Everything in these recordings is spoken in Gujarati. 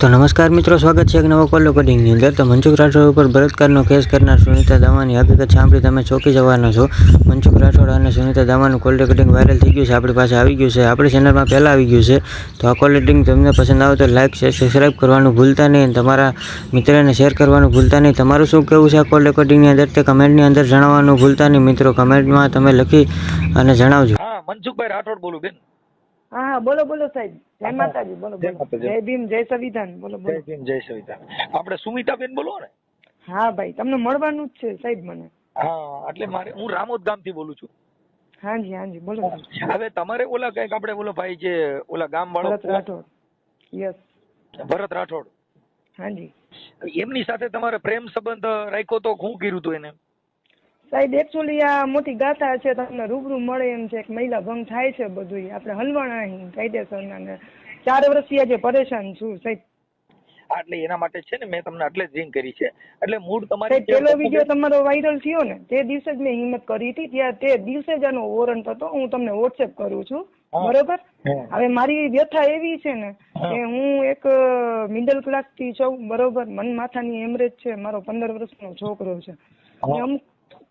તો નમસ્કાર મિત્રો, સ્વાગત છે એક નવો કોલ રેકોર્ડિંગની અંદર. તો મનસુખ રાઠોડ ઉપર બળાત્કારનો કેસ કરનાર સુનિતા દામાની હકીકત સાંભળી તમે ચોંકી જવાના છો. મનસુખ રાઠોડ અને સુનીતા દામાનું કોલ રેકોર્ડિંગ વાયરલ થઈ ગયું છે, આપણી પાસે આવી ગયું છે. આપણી ચેનલમાં પહેલાં આવી ગયું છે. તો આ કોલ રેકોર્ડિંગ તમને પસંદ આવે તો લાઇક શેર સબસ્ક્રાઇબ કરવાનું ભૂલતા નહીં તમારા મિત્રને શેર કરવાનું ભૂલતા નહીં. તમારું શું કહેવું છે આ કોલ રેકોર્ડિંગની અંદર? તે કમેન્ટની અંદર જણાવવાનું ભૂલતા નહીં. મિત્રો કમેન્ટમાં તમે લખી અને જણાવજો. મનસુખભાઈ રાઠોડ બોલું બેન. હા હા બોલો બોલો સાહેબ. જય માતાજી બોલો જય બોલો. ભીમ જય સંવિધાન બોલો જય ભીમ જય સંવિધાન. આપણે સુમિતાબેન બોલો ને? હા ભાઈ તમને મળવાનું જ છે સાહેબ મને. હા એટલે મારે હું રામોદ ગામથી બોલું છું. હાજી હાજી બોલો હવે તમારે ઓલા કંઈક આપણે ઓલો ભાઈ જે ઓલા ગામ વાળો ભરત રાઠોડ. યસ ભરત રાઠોડ. હાજી એમની સાથે તમારે પ્રેમ સંબંધ રાખ્યો તો હું કર્યું હતું એને? સાહેબ એકચ્યુઅલી આ મોટી ગાથા છે તમને રૂબરૂ મળે એમ છે કે મહિલા ભંગ થાય છે બધું આપણે હલવાણા અહીં કાયદેસરના ને. ચાર વર્ષથી આજે પરેશાન છું સાહેબ. એટલે એના માટે છે ને મેં તમને એટલે જ રિંગ કરી છે. એટલે મૂળ તમારી પેલો વીડિયો તમારો વાયરલ થયો ને તે દિવસે જ મેં હિંમત કરી હતી. ત્યાં તે દિવસે જ આનો વોરંટ હતો. હું તમને વોટ્સએપ કરું છું. બરોબર? હવે મારી વ્યથા એવી છે ને કે હું એક મિડલ ક્લાસથી છું. બરોબર? મન માથાની એમરેજ છે. મારો પંદર વર્ષનો છોકરો છે. અમુક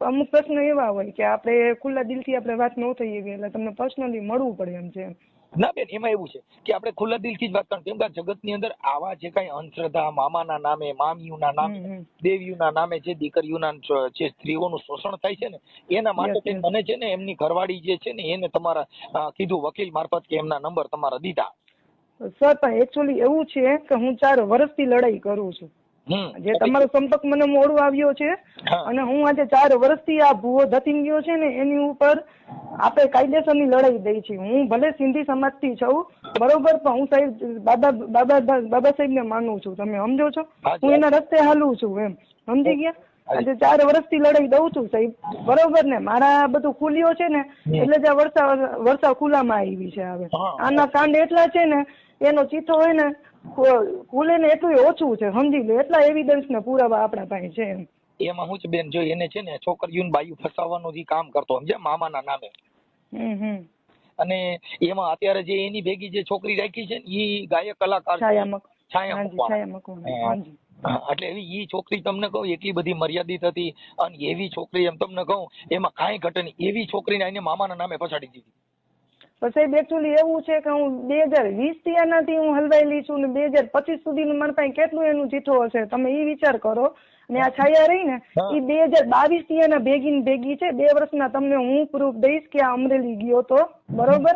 અમુક પ્રશ્ન એવા હોય કે આપણે ખુલ્લા દિલથી આપણે વાત ન થઈ ગઈ એટલે તમને પર્સનલી મળવું પડે એમ છે ના બેન એમાં એવું છે કે આપણે ખુલ્લા દિલથી જ વાત કરવાની. કેમ કે જગતની અંદર આવા જે કઈ અંધશ્રદ્ધા મામાના નામે મામીઓના નામે. દેવીઓના નામે જે દીકરીઓના જે સ્ત્રીઓનું શોષણ થાય છે ને એના માટે મને છે ને એમની ઘરવાળી જે છે ને એને તમારા કીધું વકીલ મારફત કે એમના નંબર તમારા દીધા. સર પણ એકચ્યુઅલી એવું છે કે હું ચાર વર્ષથી લડાઈ કરું છું. જે તમારો સંપર્ક મને મોડો આવ્યો છે અને હું આજે ચાર વર્ષથી આ ભૂવો ગયો છે ને એની ઉપર આપણે કાયદેસરની લડાઈ દઈ છે. હું ભલે સિંધી સમાજથી છું બરોબર પણ હું સાહેબ બાબા બાબા બાબા સાહેબને માનું છું. તમે સમજો છો? હું એના રસ્તે હાલું છું એમ. સમજી ગયા? આજે ચાર વર્ષથી લડાઈ દઉં છું સાહેબ. બરોબર ને? મારા બધું ખુલ્યો છે ને એટલે જ આ વર્ષા વર્ષા ખુલ્લામાં આવી છે હવે. આના કાંડ એટલા છે ને એનો ચીથો હોય ને ખુલે ને એટલું ઓછું છે સમજી લો. એટલા એવિડન્સ ને પુરાવા આપણા પાસે છે એમ. એમાં હું છે બેન જો એને છે ને છોકરીઓને બાયું ફસાવવાનું જે કામ કરતો સમજે મામાના નામે. અને એમાં અત્યારે જે એની ભેગી જે છોકરી રાખી છે ને એ ગાયક કલાકાર છે. છાયા મકવાણા. એટલે એવી ઈ છોકરી તમને કહું, એટલી બધી મર્યાદિત હતી અને એવી છોકરી એમ તમને કહું, એમાં કાંઈ ઘટે નહીં. એવી છોકરીને એને મામાના નામે પછાડી દીધી. સાહેબ એકચ્યુઅલી એવું છે કે હું બે હજાર વીસથી આનાથી હું હલવાયેલી છું ને બે હજાર પચીસ સુધીનું મારા પાસે કેટલું એનું જીઠો હશે? તમે એ વિચાર કરો. અને આ છાયા રહી ને એ બે હજાર બાવીસ એના ભેગી ભેગી છે. બે વર્ષના તમને હું પ્રૂફ દઈશ કે આ અમરેલી ગયો તો. બરોબર?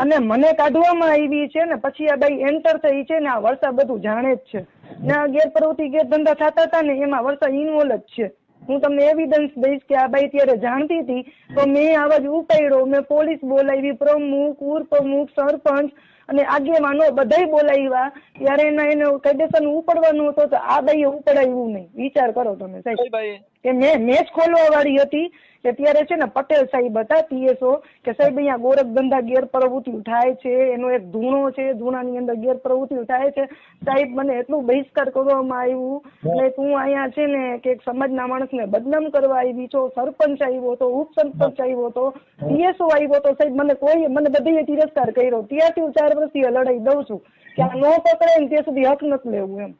અને મને કાઢવામાં આવી છે ને પછી આ બાઈ એન્ટર થઈ છે ને આ વર્ષા બધું જાણે જ છે. ને આ ગેરપ્રવૃત્તિ ગેરધંધા થતા હતા ને એમાં વર્ષા ઇન્વોલ્વ જ છે. હું તમને એવિડન્સ દઈશ કે આ બાઈ ત્યારે જાણતી હતી. તો મેં આવાજ ઉપાડ્યો. મેં પોલીસ બોલાવી પ્રમુખ ઉપપ્રમુખ સરપંચ અને આગેવાનો બધાય બોલાવ્યા. ત્યારે એના એને કાયદેસર ઉપડવાનું હતો તો આ બાઈએ ઉપડાવ્યું નહીં. વિચાર કરો તમે, સાહેબ. કે મેં મેચ ખોલવા વાળી હતી. કે ત્યારે છે ને પટેલ સાહેબ હતા પીએસઓ કે સાહેબ અહીંયા ગોરખ ધંધા ગેરપ્રવૃત્તિ થાય છે એનો એક ધૂણો છે ધૂણાની અંદર ગેરપ્રવૃત્તિ થાય છે. સાહેબ મને એટલું બહિષ્કાર કરવામાં આવ્યું. ને તું અહીંયા છે ને કે એક સમાજના માણસને બદનામ કરવા આવી છો સરપંચ આવ્યો તો ઉપસરપંચ આવ્યો તો પીએસઓ આવ્યો તો સાહેબ મને કોઈ મને બધીએ તિરસ્કાર કર્યો. ત્યાંથી હું ચાર વર્ષથી લડાઈ દઉં છું. કે આ ન પકડાય ને ત્યાં સુધી હક નથી લેવું એમ.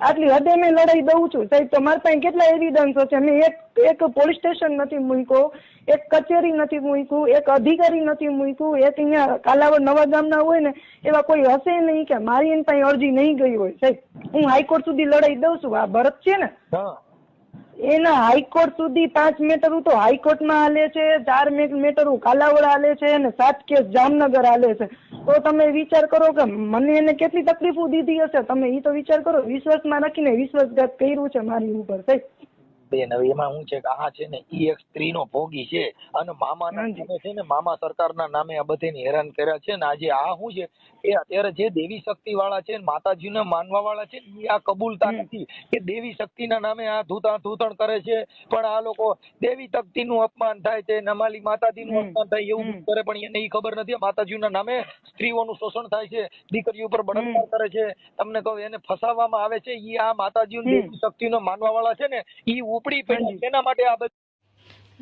આટલી હદે મેં લડાઈ દઉં છું. સાહેબ, તો પાસે કેટલા એવિડન્સ છે મેં એક એક પોલીસ સ્ટેશન નથી મૂક્યો, એક કચેરી નથી મૂક્યું, એક અધિકારી નથી મૂક્યું, એક અહીંયા કાલાવડ નવા ગામના હોય ને, એવા કોઈ હશે નહીં કે મારી એની પાસે અરજી નહીં ગઈ હોય. સાહેબ, હું હાઈકોર્ટ સુધી લડાઈ દઉં છું. આ ભરત છે ને? એના હાઈકોર્ટ સુધી પાંચ મેટરું તો હાઈકોર્ટમાં હાલે છે, ચાર મેટરું કાલાવડ હાલે છે અને સાત કેસ જામનગર હાલે છે. તો તમે વિચાર કરો કે મને એને કેટલી તકલીફો દીધી હશે? તમે એ તો વિચાર કરો, વિશ્વાસમાં રાખીને વિશ્વાસઘાત કર્યું છે મારી ઉપર, સાહેબ. બેન હવે એમાં શું છે કે આ છે ને ઈ એક સ્ત્રીનો ભોગી છે અને મામાના નામે છે ને મામા સરકારના નામે આ બધાને હેરાન કર્યા છે ને આજે આ શું છે એ અત્યારે જે દેવી શક્તિ વાળા છે માતાજીને માનવા વાળા છે એ આ કબૂલતા નથી કે દેવી શક્તિના નામે આ ધૂતાણ ધૂતણ કરે છે પણ આ લોકો દેવી શક્તિનું અપમાન થાય છે નમાલી માતાજીનું નું અપમાન થાય એવું કરે પણ એને ઈ ખબર નથી. માતાજીના નામે સ્ત્રીઓનું શોષણ થાય છે દીકરી ઉપર બળાત્કાર કરે છે. તમને કહું એને ફસાવવામાં આવે છે. ઈ આ માતાજીની. દેવી શક્તિનો માનવા વાળા છે ને ઈ ઉપડી પડ્યા તેના માટે આ બધું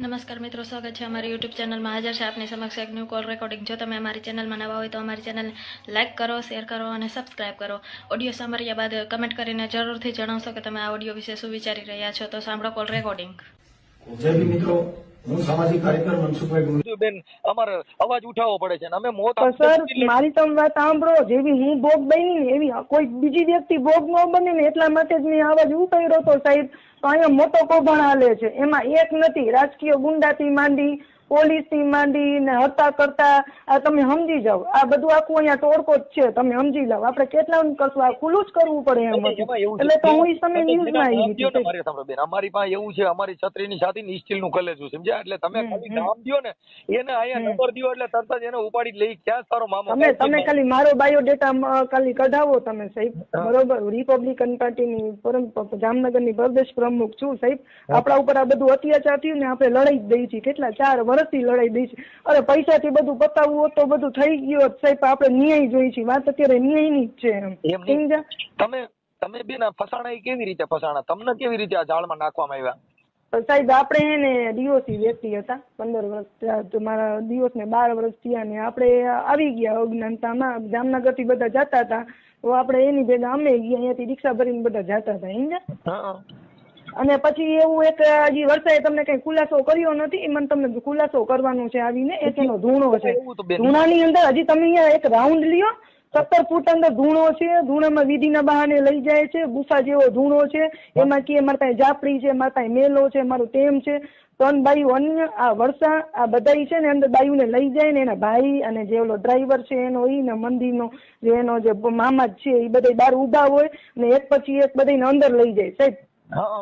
નમસ્કાર મિત્રો સ્વાગત છે અમારી યુટ્યુબ ચેનલમાં. હાજર છે આપની સમક્ષ એક ન્યૂ કોલ રેકોર્ડિંગ જો તમે અમારી ચેનલમાં નવા હોય તો અમારી ચેનલને લાઇક કરો શેર કરો અને સબસ્ક્રાઇબ કરો. ઓડિયો સાંભળ્યા બાદ કમેન્ટ કરીને જરૂરથી જણાવશો કે તમે આ ઓડિયો વિશે શું વિચારી રહ્યા છો. તો સાંભળો કોલ રેકોર્ડિંગ જય ભીમ મિત્રો હું સામાજિક કાર્યકર મનસુખભાઈ બેન અમારે અવાજ ઉઠાવવો પડે છે અમે મોત સર મારી તમે વાત સાંભળો જેવી હું ભોગ બની ને એવી કોઈ બીજી વ્યક્તિ ભોગ ન બને ને એટલા માટે જ મેં અવાજ ઉપાડ્યો હતો સાહેબ તો અહીંયા મોટો કૌભાંડ હાલે છે. એમાં એક નથી રાજકીય ગુંડાથી માંડી પોલીસથી માંડી ને હત્યા કરતા આ તમે સમજી જાઓ. આ બધું આખું અહીંયા ટોળકો જ છે તમે સમજી જાઓ આપણે કેટલા કરશું આ ખુલ્લું જ કરવું પડે એમ હતું. એટલે તો હું તમે આવી ને હતી. મારી સાંભળો બેન. અમારી પાસે એવું છે અમારી છત્રીની સાથે સ્ટીલનું કલેજું સમજ્યા? એટલે તમે ખાલી નામ દો ને એને અહીંયા નંબર દો એટલે તરત જ એને ઉપાડી લઈ ક્યાં સારો મામો તમે તમે ખાલી મારો બાયોડેટા ખાલી કઢાવો તમે સાહેબ. બરોબર? રિપબ્લિકન પાર્ટીની પરમ જામનગરની પ્રદેશ પ્રમુખ છું સાહેબ. આપણા ઉપર આ બધું અત્યાચાર થયું ને આપણે લડાઈ જ દઈ છીએ. કેટલા? ચાર વર્ષથી લડાઈ દઈ છે અરે પૈસાથી બધું પતાવવું હોત તો બધું થઈ ગયું હોત સાહેબ આપણે ન્યાય જોઈ છે વાત અત્યારે ન્યાયની જ છે એમ. તમે તમે બેન ફસાણા કેવી રીતે ફસાણા? તમને કેવી રીતે આ જાળમાં નાખવામાં આવ્યા? સાહેબ આપણે હે ને ડીઓસી વ્યક્તિ હતા પંદર વર્ષ મારા દિવસ ને બાર વર્ષ થયા ને આપણે આવી ગયા અજ્ઞાનતામાં. જામનગરથી બધા જતા હતા. તો આપણે એની ભેગા અમે ગયા અહીંયાથી રિક્ષા ભરીને બધા જતા હતા. સમજ્યા? અને પછી એવું એક હજી વર્ષાએ તમને કઈ ખુલાસો કર્યો નથી એ મને તમને ખુલાસો કરવાનો છે આવીને એક એનો ધૂણો છે. ધૂણાની અંદર હજી તમે અહીંયા એક રાઉન્ડ લ્યો સત્તર ફૂટ અંદર ધૂણો છે ધૂણામાં વિધિના બહાને લઈ જાય છે ગુફા જેવો ધૂણો છે એમાં કે મારા પાસે જાફરી છે મારા પાસે મેલો છે મારું તેમ છે ત્રણ બાયું અન્ય આ વર્ષા આ બધા છે ને અંદર બાયુને લઈ જાય ને એના ભાઈ અને જે ઓલો ડ્રાઈવર છે એનો ઈ ને મંદિરનો જે એનો જે મામા છે એ બધા બહાર ઊભા હોય ને એક પછી એક બધાને અંદર લઈ જાય સાહેબ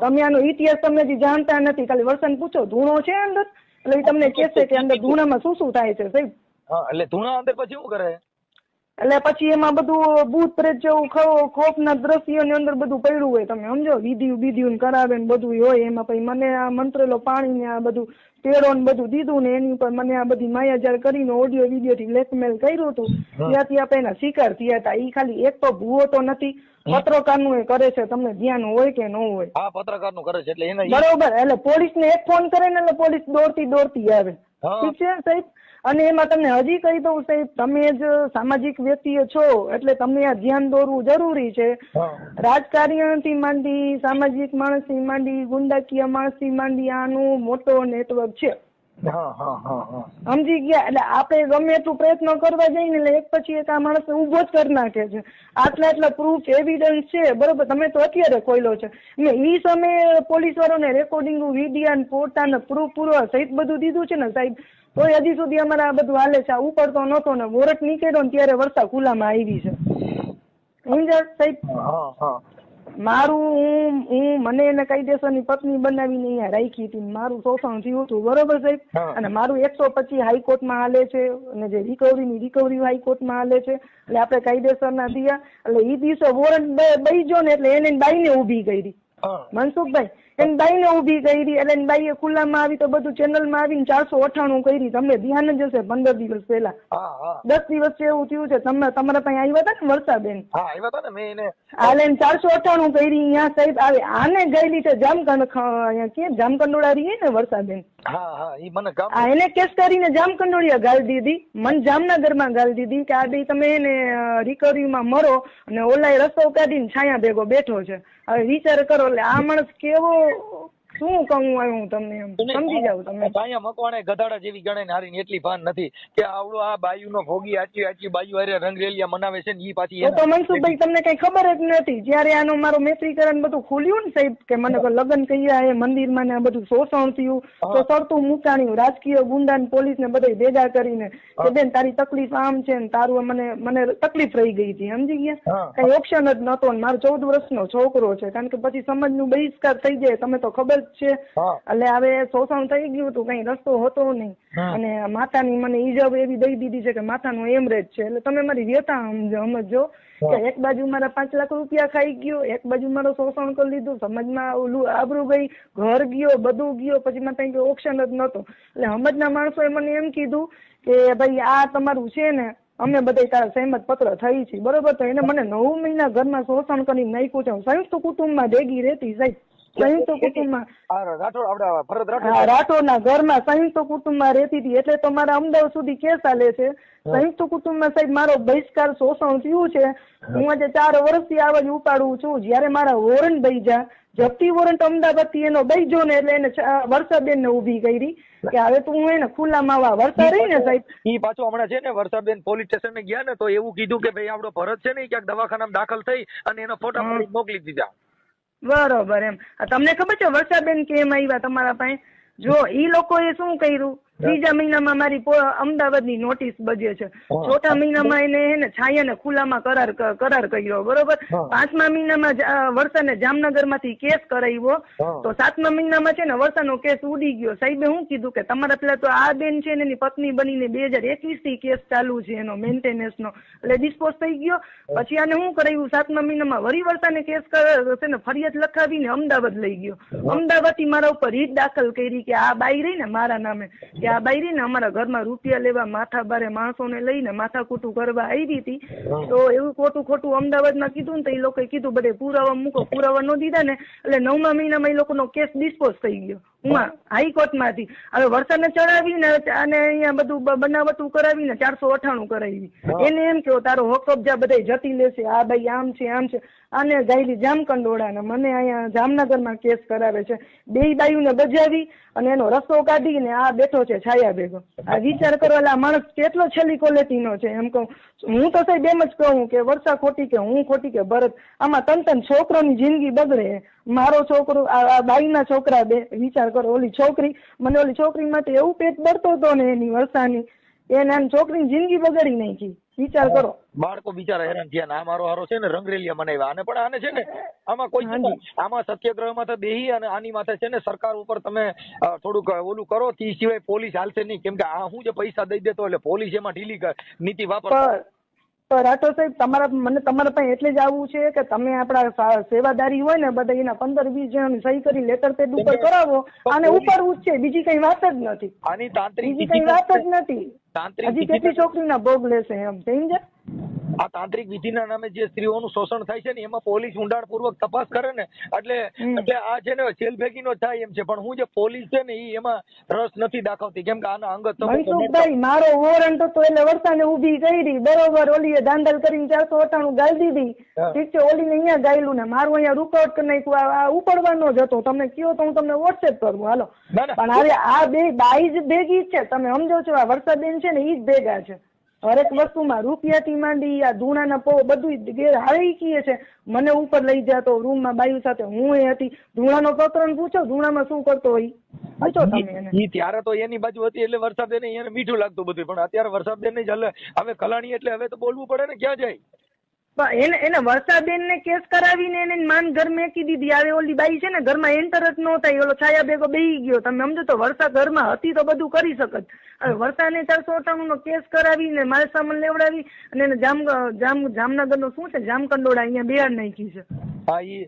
તમે આનો ઇતિહાસ તમે હજી જાણતા નથી. ખાલી વર્ષન પૂછો. ધૂણો છે અંદર? એટલે તમને કહેશે કે અંદર ધૂણામાં શું શું થાય છે સાહેબ? હા એટલે ધૂણા અંદર પછી શું કરે? એટલે પછી એમાં બધું ભૂત પ્રેત જેવું ખોફના દ્રશ્યોની અંદર બધું પડ્યું હોય તમે સમજો? વિધિયું બીધિયું કરાવે ને બધું હોય એમાં પછી મને આ મંત્રેલો પાણી ને આ બધું પેડો ને બધું દીધું ને એની ઉપર મને આ બધી માયાજાળ કરીને ઓડિયો વીડિયો થી બ્લેકમેલ કર્યું હતું. ત્યાંથી આપણે એના શિકાર થયા હતા. ઈ ખાલી એક તો ભૂવો તો નથી પત્રકારનું એ કરે છે તમને ધ્યાન હોય કે ન હોય. હા પત્રકારનું કરે છે એટલે બરોબર એટલે પોલીસ ને એક ફોન કરે ને એટલે પોલીસ દોડતી દોડતી આવે. ઠીક છે સાહેબ? અને એમાં તમને હજી કહી દઉં સાહેબ તમે જ સામાજિક વ્યક્તિઓ છો એટલે તમને આ ધ્યાન દોરવું જરૂરી છે. રાજકારણથી માંડી સામાજિક માણસથી માંડી ગુંડાકીય માણસથી માંડી આનું મોટો નેટવર્ક છે. સમજી ગયા એટલે આપણે ગમે એટલું પ્રયત્ન કરવા જઈએ ને એટલે એક પછી એક આ માણસ ઊભો જ કરી નાખે છે. આટલા આટલા પ્રૂફ એવિડન્સ છે બરોબર? તમે તો અત્યારે ખોલ્યો છે. ને એ સમયે પોલીસ વાળાને રેકોર્ડિંગ વિડિયા ને ફોટા ને પ્રૂફ પૂરવા સહિત બધું દીધું છે ને સાહેબ તોય હજી સુધી અમારે આ બધું હાલે છે. આ ઉપડતો નહોતો ને વોરટ નીકળ્યો ને ત્યારે વર્ષા ખુલ્લામાં આવી છે. સમજ્યા સાહેબ? હા હા. મારું હું હું મને એને કાયદેસરની પત્ની બનાવીને અહીંયા રાખી હતી મારું શોષણ થયું હતું બરોબર સાહેબ? અને મારું એકસો પચીસ હાઈકોર્ટમાં હાલે છે અને જે રિકવરીની રિકવરી હાઈકોર્ટમાં હાલે છે એટલે આપણે કાયદેસરના દિયા એટલે એ દિવસે વોરંટ બહીજો ને એટલે એને બાઈને ઊભી કરી. મનસુખભાઈ એની બાઈને ઊભી કરી એટલે બાઈએ ખુલ્લામાં આવી તો બધું ચેનલમાં આવીને ચારસો અઠાણું કરી. તમને ધ્યાન જ હશે પંદર દિવસ પહેલા. દસ દિવસ એવું થયું છે તમે તમારા પાસે આવ્યા હતા ને વર્ષાબેન હતા એને ચારસો અઠાણું કરી અહીંયા સાહેબ આવે આને ગયેલી છે જામકંડ અહીંયા કે જામકંડોળા રહીએ ને વર્ષાબેન હા હા, ઈ મને ગામ આ એને કેસ કરીને જામકંડોળિયા ગાળી દીધી. મન જામનગરમાં ગાળી દીધી કે આ બે તમે એને રિકવરીમાં મરો અને ઓલા રસ્તો કાઢીને છાયા ભેગો બેઠો છે. હવે વિચાર કરો એટલે આ માણસ કેવો શું કહું આવ્યું તમને એમ? સમજી જાવ તમે. કાંયા મકવાણે ગધાડા જેવી ગણે ને હારીને એટલી ભાન નથી કે આવડો આ બાયુનો ભોગી આચી આચી બાયુ અરે રંગરેલિયા મનાવે છે ને ઈ પાછી તો મનસુખભાઈ તમને કઈ ખબર જ નથી. જયારે આનો મારો મેત્રીકરણ બધું ખુલ્યું ને સાહેબ કે મને લગ્ન કર્યા એ મંદિરમાં ને આ બધું શોષણ થયું તો સરતું મુકાણ્યું. રાજકીય ગુંડા ને પોલીસ ને બધા ભેગા કરીને કે બેન તારી તકલીફ આમ છે ને તારું મને મને તકલીફ રહી ગઈ હતી. સમજી ગયા? કઈ ઓપ્શન જ નતો ને મારો ચૌદ વર્ષનો છોકરો છે. કારણ કે પછી સમાજનું બહિષ્કાર થઈ જાય તમે તો ખબર જ છે. એટલે હવે શોષણ થઈ ગયું હતું કઈ રસ્તો હતો નહીં. અને માતાની મને ઈજબ એવી દઈ દીધી છે કે માતાનું એમરેજ છે. એટલે તમે મારી વ્યથા સમજો સમજો. કે એક બાજુ મારા પાંચ લાખ રૂપિયા ખાઈ ગયો એક બાજુ મારો શોષણ કરી લીધું. સમજમાં ઓલું આબરું ગઈ ઘર ગયો બધું ગયો. પછી મારે કઈ ઓપ્શન જ નતો એટલે સમજના માણસોએ મને એમ કીધું કે ભાઈ આ તમારું છે ને અમે બધા તારા સહેમત પત્ર થઈ છે બરોબર? તો એને મને નવ મહિના ઘરમાં શોષણ કરી નાખ્યું છે. હું સંયુક્ત કુટુંબમાં ભેગી રહેતી સાહેબ સંયુક્ત કુટુંબમાં રાઠોડ આપડે ભરત રાઠોડ રાઠોડના ઘરમાં સંયુક્ત કુટુંબમાં રહેતી હતી. એટલે તો મારા અમદાવાદ સુધી કેસ આલે છે. સંયુક્ત કુટુંબમાં સાહેબ મારો બહિષ્કાર શોષણ થયું છે. હું. આજે ચાર વર્ષથી આવાજ ઉપાડું છું. જ્યારે મારા વોરંટ બૈજા જપ્તી વોરંટ અમદાવાદથી એનો બૈજો ને એટલે એને વર્ષાબેન ને ઊભી કરી. કે હવે તું હું એને ખુલ્લામાં આવા વર્ષા રહી ને સાહેબ. ઈ પાછો હમણાં છે ને વર્ષાબેન પોલીસ સ્ટેશન ગયા ને તો એવું કીધું કે ભાઈ આપડો ભરત છે ને ક્યાંક દવાખાનામાં દાખલ થઈ અને એનો ફોટા. મોકલી દીધા. બરોબર એમ. તમને ખબર છે વર્ષાબેન કેમ આવ્યા તમારા પાસે? જો ઈ લોકોએ શું કર્યું? ત્રીજા મહિનામાં મારી અમદાવાદની નોટિસ બજે છે. ચોથા મહિનામાં એને છાયા છાયાને ખુલ્લામાં કરાર કરાર કર્યો બરોબર? પાંચમા મહિનામાં વર્ષાને જામનગરમાંથી કેસ કરાવ્યો. તો સાતમા મહિનામાં છે ને વર્ષાનો કેસ ઉડી ગયો. સાહેબે શું કીધું કે તમારા પેલા તો આ બેન છે ને એની પત્ની બનીને બે હજાર એકવીસથી કેસ ચાલુ છે એનો મેન્ટેનન્સ નો. એટલે ડિસ્પોઝ થઈ ગયો. પછી આને શું કરાવ્યું? સાતમા મહિનામાં વરી વર્ષાને કેસ કર- છે ને ફરિયાદ લખાવીને અમદાવાદ લઈ ગયો. અમદાવાદથી મારા ઉપર રીત દાખલ કરી કે આ બાઈ રહી ને મારા નામે. કે આ બાયરી ને અમારા ઘરમાં રૂપિયા લેવા માથા બારે માણસોને લઈને માથાકૂટું કરવા આવી હતી તો એવું ખોટું ખોટું અમદાવાદમાં કીધું ને તો એ લોકોએ કીધું બધે પુરાવા મૂકો પુરાવા ન દીધા ને. એટલે નવમા મહિનામાં એ લોકોનો કેસ ડિસ્પોઝ થઈ ગયો. ઉમા હાઈકોર્ટમાંથી. હવે વરસાદને ચડાવીને અને અહીંયા બધું બનાવટું કરાવીને ચારસો અઠાણું કરાવી. એને એમ કે તારો હક કબજા બધા જતી લેશે આ ભાઈ આમ છે આમ છે. આને ગાયલી જામકંડોળા ને મને અહીંયા જામનગરમાં કેસ કરાવે છે. બે બાયુને બજાવી અને એનો રસ્તો કાઢીને આ બેઠો છે છાયા ભેગો. આ વિચાર કરવાલા માણસ કેટલો છેલ્લી ક્વોલિટીનો છે એમ કહું. હું તો સાહેબ એમ જ કહું કે વર્ષા ખોટી કે હું ખોટી કે ભરત આમાં તન તન છોકરોની જિંદગી બગડે. મારો છોકરો આ આ બાઈના છોકરા બે વિચાર કરો ઓલી છોકરી મને ઓલી છોકરી માટે એવું પેટ બળતો હતો ને એની વર્ષાની એને આમ છોકરીની જિંદગી બગાડી નાખી. વિચાર કરો. બાળકો બિચારા હેરાન થયા આ મારો હારો છે ને રંગરેલિયા મનાવ્યા. આને પણ આને છે ને આમાં કોઈ આમાં સત્યાગ્રહમાં તો બેહી અને આની માથે છે ને સરકાર ઉપર તમે થોડુંક ઓલું કરો તે સિવાય પોલીસ હાલશે નહીં. કેમ કે આ હું જે પૈસા દઈ દેતો એટલે પોલીસ એમાં ઢીલી નીતિ વાપરતા. પર રાઠોડ સાહેબ તમારા મને તમારા પાસે એટલે જ આવવું છે કે તમે આપણા સેવાદારી હોય ને બધા એના પંદર વીસ જણાની સહી કરી લેટર પેડ ઉપર કરાવો અને ઉપરવું જ છે. બીજી કઈ વાત જ નથી. આની તાંત્રિક બીજી કઈ વાત જ નથી. તાંત્રિક હજી કેટલી છોકરીના ભોગ લેશે એમ સમજે આ તાંત્રિક વિધિના નામે જે સ્ત્રીઓનું શોષણ થાય છે ને એમાં પોલીસ ઊંડાણપૂર્વક તપાસ કરે ને એટલે એટલે આ છે ને જેલ ભેગીનો જ થાય એમ છે પણ હું જે પોલીસ છે ને એ એમાં રસ નથી દાખવતી. કેમ કે આના અંગત ભાઈ મારો વોરંટ હતો એટલે વરસાને ઊભી કરી બરોબર ઓલીએ દાંડલ કરીને ચારસો અઠાણું ગાળી દીધી. ઠીક છે ઓલીને અહીંયા ગાયલું ને મારું અહીંયા રૂકઆઉટ કરી નાખ્યું આ- ઉપડવાનો જ હતો. તમે કયો તો હું તમને વોટ્સએપ કરું હાલો. પણ હવે આ બે બાઈ જ ભેગી છે તમે સમજો છો આ વર્ષાબેન છે ને એ જ ભેગા છે. હરેક વસ્તુમાં રૂપિયાથી માંડી આ ધૂણાના પો બધું ગેર છે. મને ઉપર લઈ જતો રૂમમાં બાયુ સાથે હું એ હતી. ધૂણાનો પ્રકરણ પૂછો ધૂણામાં શું કરતો હોય? ઈ ત્યારે તો એની બાજુ હતી એટલે વરસાદ એને મીઠું લાગતું બધું પણ અત્યારે વરસાદ હલે. હવે કલાણી એટલે હવે તો બોલવું પડે ને ક્યાં જાય? એને એને વર્ષાબેન ને કેસ કરાવીને એને માન ઘર મેકી દીધી. આવે ઓલી બાઈ છે ને ઘરમાં એન્ટર જ ન થાય ઓલો છાયા ભેગો બેહી ગયો. તમે સમજો તો વર્ષા ઘરમાં હતી તો બધું કરી શકત. હવે વર્ષાને ચારસો અઠાણું નો કેસ કરાવીને માલ સામાન લેવડાવી અને એને જામ જામ જામનગર નો શું છે? જામકંડોળા અહીંયા બિહાર નાખી છે. હા ઈ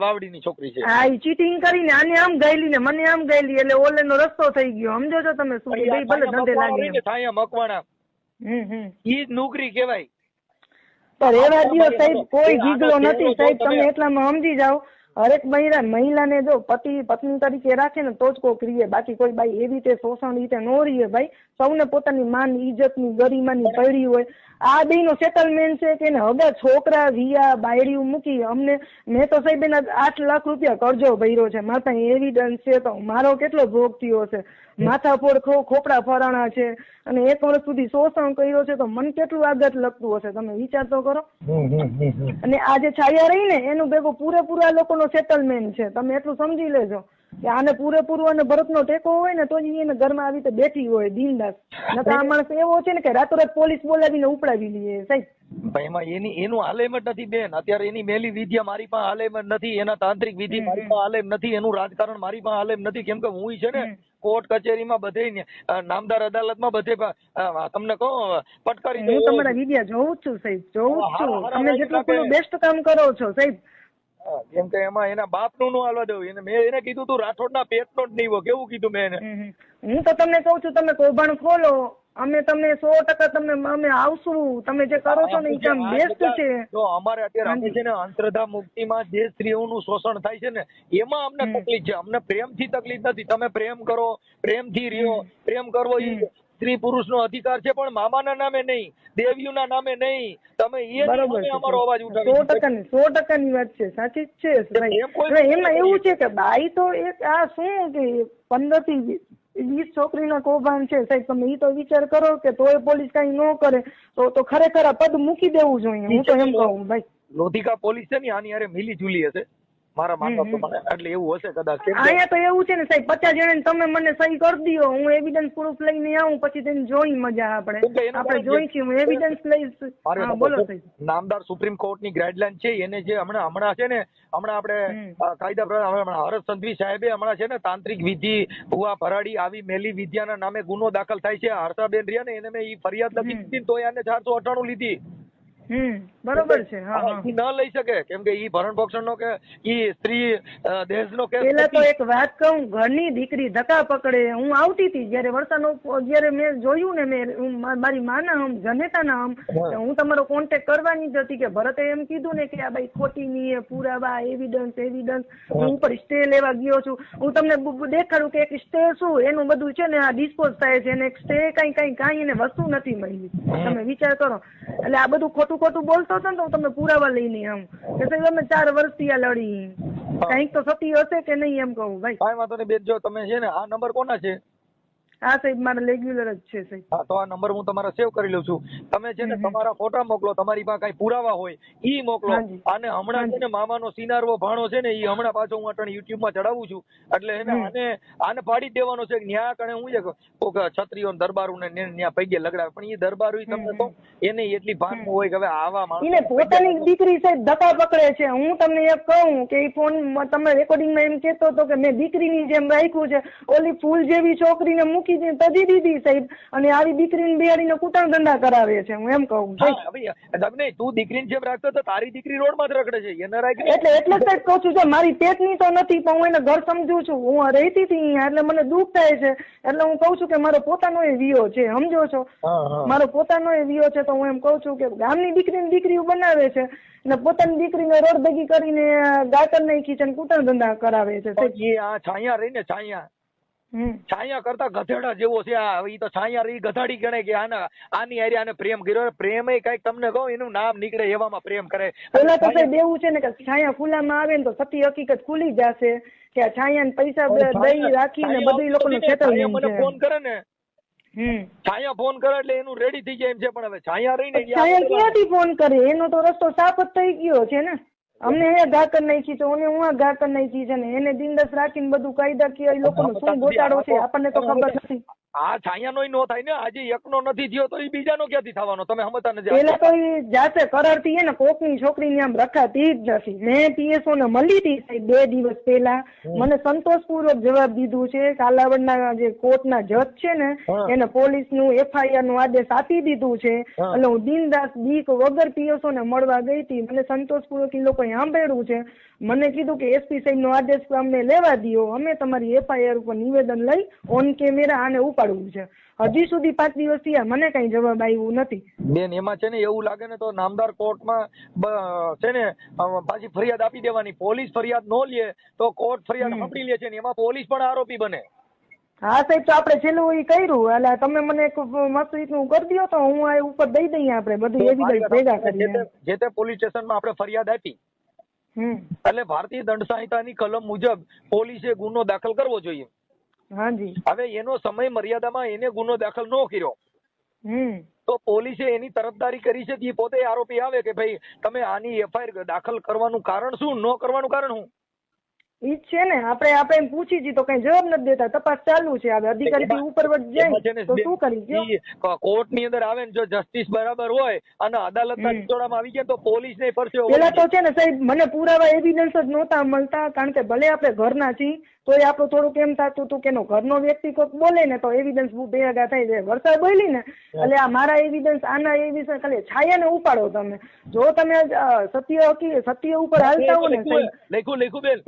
વાવડીની છોકરી છે. ચીટિંગ કરીને આને આમ ગાયલી ને મને આમ ગાયલી એટલે ઓલે નો રસ્તો થઈ ગયો. સમજો છો તમે શું? ભલે ધંધે લાગે. છાયા મકવાણા. હમ હમ. ઈ જ નોકરી કહેવાય. પણ એવા દિવસ સાહેબ કોઈ ગીગલો નથી સાહેબ તમે તમે- એટલામાં સમજી જાઓ. હરેક મહિલા મહિલાને જો પતિ પત્ની તરીકે રાખે ને તો જ કોક રીએ. બાકી કોઈ બાઈ એવી રીતે શોષણ રીતે નો રીએ ભાઈ. સૌને પોતાની માન ઇજ્જતની ગરિમાની પડી હોય. આ બેયનો સેટલમેન્ટ છે કે હવે છોકરા વિયા બાયડીઓ મૂકી અમને મેં તો સાહેબ એના આઠ લાખ રૂપિયા કરજો ભર્યો છે. મારા પાસે એવિડન્સ છે તો મારો કેટલો ભોગ થયો છે માથાફોડ ખો ખોપડા ફરાણા છે. અને એક વર્ષ સુધી શોષણ કર્યો છે તો મને કેટલું આઘાત લગતું હશે? તમે વિચાર તો કરો. અને આ જે છાયા રહી ને એનું ભેગું પૂરેપૂરા આ સેટલમેન્ટ છે. તમે એટલું સમજી લેજો કે આને પૂરેપૂરો અને ભરતનો ટેકો હોય ને તો જ એને ઘરમાં આવી રીતે બેઠી હોય બિંદાસ નકર આ માણસ એવો છે ને કે રાતોરાત પોલીસ બોલાવીને ઉપડાવી લઈએ સાહેબ. એમાં એની એનું હાલેમ નથી બેન. અત્યારે એની મેલી વિદ્યા મારી પાસે હાલેમ નથી એના તાંત્રિક વિધિ મારી પાસે આલેમ નથી એનું રાજકારણ મારી પાસે આલેમ નથી. કેમ કે હું છે ને કોર્ટ કચેરીમાં બધે ને, નામદાર અદાલતમાં બધે તમને કહો પટકારી હું. તમારા વિડિયા જોઉં છું સાહેબ. જોઉં છું. તમે જેટલું પેલું બેસ્ટ કામ કરો છો સાહેબ. કેમ કે એમાં એના બાપનું હાલવા દઉં. એને મેં એને કીધું તું રાઠોડના પેટનો જ નહીં. કેવું કીધું મેં એને. હું તો તમને કહું છું તમે કૌભાંડ ખોલો. અમે તમને સો ટકા તમને અમે આવશું. તમે જે કરો છો ને એકદમ બેસ્ટ છે. જો અમારે અત્યારે અમે છે ને અંતરધા મુક્તિમાં જે સ્ત્રીઓનું શોષણ થાય છે ને એમાં અમને તકલીફ છે. અમને પ્રેમથી તકલીફ નથી. તમે પ્રેમ કરો પ્રેમથી રહ્યો હમ. પ્રેમ કરવો એ. સ્ત્રી પુરુષનો અધિકાર છે પણ મામાના નામે નહીં દેવીઓના નામે નહીં. તમે એ અમારો અવાજ સો ઉઠાવી ટકાની સો ટકાની વાત છે સાચી જ છે. એમ એવું છે કે બાઈ તો એક આ શું કે પંદરથી વીસ છોકરીના કૌભાંડ છે સાહેબ તમે એ તો વિચાર કરો કે તોય પોલીસ કઈ ન કરે તો તો ખરેખર આ પદ મૂકી દેવું જોઈએ હું તો એમ કહું ભાઈ. લોધિકા પોલીસ છે ને આની અરે મિલી જુલી હશે. મારા માનવા. પ્રમાણે. એટલે એવું હશે કદાચ અહીંયા તો એવું છે ને સાહેબ પચાસ જણાને તમે મને સહી કરી દો હું એવિડન્સ પ્રૂફ લઈને આવું પછી તેને જોઈ મજા આપણે. એના આપણે જોઈ છીએ હું એવિડન્સ લઈશ. બોલો સાહેબ. નામદાર સુપ્રીમ કોર્ટની ગાઈડલાઈન છે એને જે હમણાં હમણાં છે ને હમણાં આપણે કાયદા પ્રમાણે હરસ સંઘવી સાહેબે હમણાં છે ને તાંત્રિક વિધિ ભુવા ભરાડી આવી મેલી વિદ્યાના નામે ગુનો દાખલ થાય છે હર્ષાબેન રહ્યા ને એને મેં એ ફરિયાદ લખી દીધી તો આને ચારસો અઠાણું લીધી. બરોબર છે હા હા. ઈ ન લઈ શકે કેમ કે ઈ ભરણ પોષણનો કે ઈ સ્ત્રી અ, દહેજનો કેસ પેલા તો એક વાત કહું ઘરની દીકરી ધક્કા પકડે. હું આવતી હતી જયારે વરસાદનો જયારે મેં જોયું ને મેં મારી માના હમ જનેતાના હમ હા. તમારો કોન્ટેક કરવાની જ હતી કે ભરતે એમ કીધું ને કે આ ભાઈ ખોટી ની પુરાવા એવિડન્સ એવિડન્સ હું ઉપર સ્ટે લેવા ગયો છું. હું તમને દેખાડું કે એક સ્ટે શું? એનું બધું છે ને આ ડિસ્પોઝ થાય છે અને સ્ટે કઈ કઈ કઈ એને વસ્તુ નથી મળી. તમે વિચાર કરો. એટલે આ બધું ખોટું ખોટું બોલતો હતો ને તો હું તમને પુરાવા લઈને આમ કે સાહેબ અમે ચાર વર્ષથી આ લડી. કંઈક તો સતી હશે કે નહીં એમ કહું ભાઈ. કાંઈ વાંધો નહીં બેન જો તમે છે ને આ નંબર કોના છે? હા સાહેબ મારા રેગ્યુલર જ છે સાહેબ. હા તો આ નંબર હું તમારા સેવ કરી લઉં છું. તમે છે ને. તમારા ફોટા મોકલો તમારી પાસે કઈ પુરાવા હોય ઈ મોકલો. અને હમણાં છે ને મામાનો સિનારવો ભાણો છે ને ઈ હમણાં પાછો હું અટણ youtube માં ચડાવું છું. એટલે એને આને આને પાડી દેવાનો છે. ન્યા કણે હું છે કોક છત્રીઓ દરબારું ને ન્યા પૈગે લગડાવે. પણ ઈ દરબારું તમને તો એને એટલી ભાન હોય કે હવે આવા એને માણસો પોતાની દીકરી સાહેબ ધક્કા પકડે છે. હું તમને એક કહું કે એ ફોન તમે રેકોર્ડિંગમાં એમ કહેતો હતો કે મેં દીકરીની જેમ રાખ્યું છે. ઓલી ફૂલ જેવી છોકરીને મૂકી દે તજી દીધી સાહેબ અને આવી દીકરીને બિહારીને કૂટણ ધંધા કરાવે છે હું એમ કહું તમને તું દીકરીને જેમ રાખતો તો તારી દીકરી રોડમાં રખડે છે એને રાખી એટલે એટલે સાહેબ કહું છું જો મારી પેટની તો નથી પણ હું એને ઘર સમજુ છું હું રહેતી હતી અહીંયા એટલે મને દુઃખ થાય છે એટલે હું કહું છું કે મારો પોતાનો એ વિયો છે સમજો છો? મારો પોતાનો એ વિયો છે તો હું એમ કહું છું કે ગામની દીકરીને દીકરીઓ બનાવે છે અને પોતાની દીકરીને રોડ ભેગી કરીને ગાટર નાખી છે કૂટણ ધંધા કરાવે છે આ છાયા રહીને છાયા. છાયા કરતા ગધેડા જેવો છે આ. ઈ તો છાયા રહી ગધાડી ગણે કે આના આની હારે આને પ્રેમ કર્યો. પ્રેમ એ કંઈક તમને કહું એનું નામ નીકળે એવામાં પ્રેમ કરે. પેલા તો સાહેબ એવું છે ને કે છાયા ખુલ્લામાં આવે ને તો સતી હકીકત ખુલી જશે કે આ છાયાને પૈસા દઈ રાખીને બધું લોકોનું સેટલમેન્ટ મને ફોન કરે ને. છાયા ફોન કરે એટલે એનું રેડી થઈ જાય એમ છે પણ હવે છાયા રહીને છાયા ક્યાંથી ફોન કરે? એનો તો રસ્તો સાફ જ થઈ ગયો છે ને. અમને ઘા કરી નાખી છે અને હું કરી નાખી છે ને એને દિનદસ રાખીને બધું કાયદાકીય એ લોકોનો શું ગોટાળો છે આપણને તો ખબર નથી. આ છાયાનો નો થાય ને આજે એકનો નથી થયો તો એ બીજાનો ક્યાંથી થવાનો? તમે સમજતા નથી પેલા તો એ જાતે કરારથી હે ને કોકની છોકરીની આમ રખાતી જ નથી. મેં પીએસઓ ને મળી હતી સાહેબ બે દિવસ પહેલા. મને સંતોષપૂર્વક જવાબ દીધું છે કાલાવડના જે કોર્ટના જજ છે ને. એને પોલીસનું એફઆઈઆરનું આદેશ આપી દીધું છે. એટલે હું દિનદાસ બીક વગર પીએસઓ ને મળવા ગઈ હતી. મને સંતોષપૂર્વક એ લોકોએ સાંભળ્યું છે. મને કીધું કે એસપી સાહેબ નો આદેશ અમને લેવા દ્યો. અમે તમારી એફઆઈઆર ઉપર નિવેદન લઈ ઓન કેમેરા આને ઉપાડવું છે. હજી સુધી પાંચ દિવસ થયા મને કઈ જવાબ આવ્યું નથી. બેન એમાં છે ને એવું લાગે ને તો નામદાર કોર્ટમાં છે ને પાછી ફરિયાદ આપી દેવાની. પોલીસ ફરિયાદ નો લે તો કોર્ટ ફરિયાદ પકડી લે છે ને એમાં પોલીસ પણ આરોપી બને. હા સાહેબ તો આપણે છેલ્લું એ કર્યું. એટલે તમે મને એક મસ્ત રીતનું કરી દો તો હું આ ઉપર દઈ દઈએ આપણે બધું એવિડન્સ ભેગા કરીએ. જે તે પોલીસ સ્ટેશનમાં આપણે ફરિયાદ આપી. હમ. એટલે ભારતીય દંડ સંહિતાની કલમ મુજબ પોલીસે ગુનો દાખલ કરવો જોઈએ. હવે એનો સમય મર્યાદામાં એને ગુનો દાખલ ન કર્યો. તો પોલીસે એની તરફદારી કરી છે કે પોતે આરોપી આવે કે ભાઈ તમે આની એફઆઈઆર દાખલ કરવાનું કારણ શું ન કરવાનું કારણ શું? ઈ છે ને આપણે આપણે એમ પૂછી જી તો કઈ જવાબ નથી દેતા તપાસ ચાલુ છે હવે અધિકારી ઉપર જાય તો શું કરી? કોર્ટની અંદર આવે ને જો જસ્ટિસ બરાબર હોય અને અદાલતના ના નિચોડામાં આવી ગયા તો પોલીસ ને પરસે પેલા તો છે ને સાહેબ મને પુરાવા એવિડન્સ જ નહોતા મળતા કારણ કે ભલે આપણે ઘરના છીએ તોય આપણું થોડુંક એમ થતું હતું કે ઘરનો વ્યક્તિ કોઈક બોલે ને તો એવિડન્સ ભેગા થઈ જાય વરસાદ બોલી ને એટલે આ મારા એવિડન્સ આના એવિડન્સ ખાલી છાયાને ઉપાડો તમે. જો તમે સત્ય સત્ય ઉપર હાલતા હો ને બેન.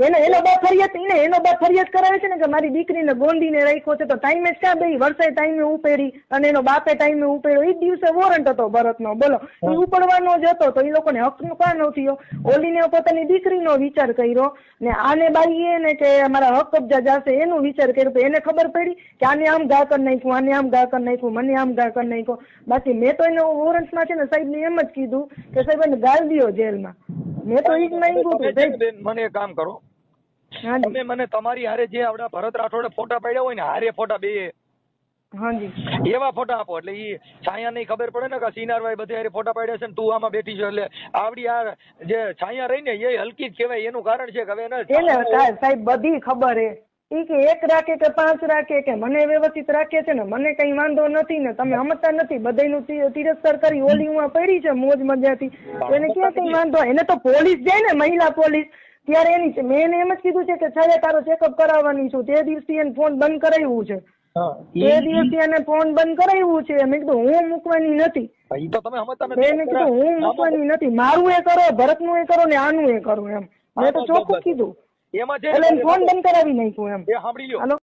એને એનો બાપ ફરિયાદ એને એનો બાપ ફરિયાદ કરાવે છે ને કે મારી દીકરીને ગોંડીને રાખ્યો છે તો ટાઈમે જ ક્યાં બે વરસાદ ટાઈમે ઉપેરી અને એનો બાપે ટાઈમે ઉપેડ્યો એ દિવસે વોરંટ હતો ભરતનો. બોલો એ ઉપડવાનો જ હતો તો એ લોકોને હકનો કાં ન થયો. ઓલીને પોતાની દીકરીનો વિચાર કર્યો ને આને બાઈએ ને કે મારા હક કબજા જશે એનું વિચાર કર્યો તો એને ખબર પડી કે આને આમ ઘા કરી નાખ્યું આને આમ ઘા કરી નાખ્યું મને આમ ઘા કરી નાખ્યો. બાકી મેં તો એને વોરંટમાં છે ને સાહેબ ને એમ જ કીધું કે સાહેબ એને ગાળ દો જેલમાં. મેં તો એ જ માંગ્યું મને કામ કરો. તમે મને તમારી હારે જે આપડા ભરત રાઠોડે ફોટા પાડ્યા હોય ને હારે ફોટા બે હાજી. એવા ફોટા આપો એટલે ઈ છાયા ની ખબર પડે ને કે સિનારભાઈ બધે હારે ફોટા પાડ્યા છે ને તું આમાં બેઠી છે એટલે આવડી આ જે છાયા રહી ને એ હલકી જ કહેવાય એનું કારણ છે કે હવે એને સાહેબ બધી ખબર હે. ઈ કે એક રાખે કે પાંચ રાખે કે મને વ્યવસ્થિત રાખે છે ને મને કઈ વાંધો નથી ને તમે સમજતા નથી. બધાયનું નું તિરસ્કાર કરી ઓલી હું પડી છે મોજ મજાથી. થી એને ક્યાં કઈ વાંધો એને તો પોલીસ જાય ને મહિલા પોલીસ. ત્યારે એની મેં એને એમ જ કીધું છે કે છાયા તારો ચેકઅપ કરાવવાની છું. તે દિવસથી એને ફોન બંધ કરાવ્યું છે. ઈ- દિવસથી એને ફોન બંધ કરાવ્યું છે. મેં કીધું હું મૂકવાની નથી. તો તમે મેં કીધું હું મૂકવાની નથી. મારું એ કરો ભરતનું એ કરો ને આનું એ કરો એમ. મેં તો ચોખ્ખું કીધું. એમાં એટલે ફોન બંધ કરાવી નાખ્યું એમ. સાંભળી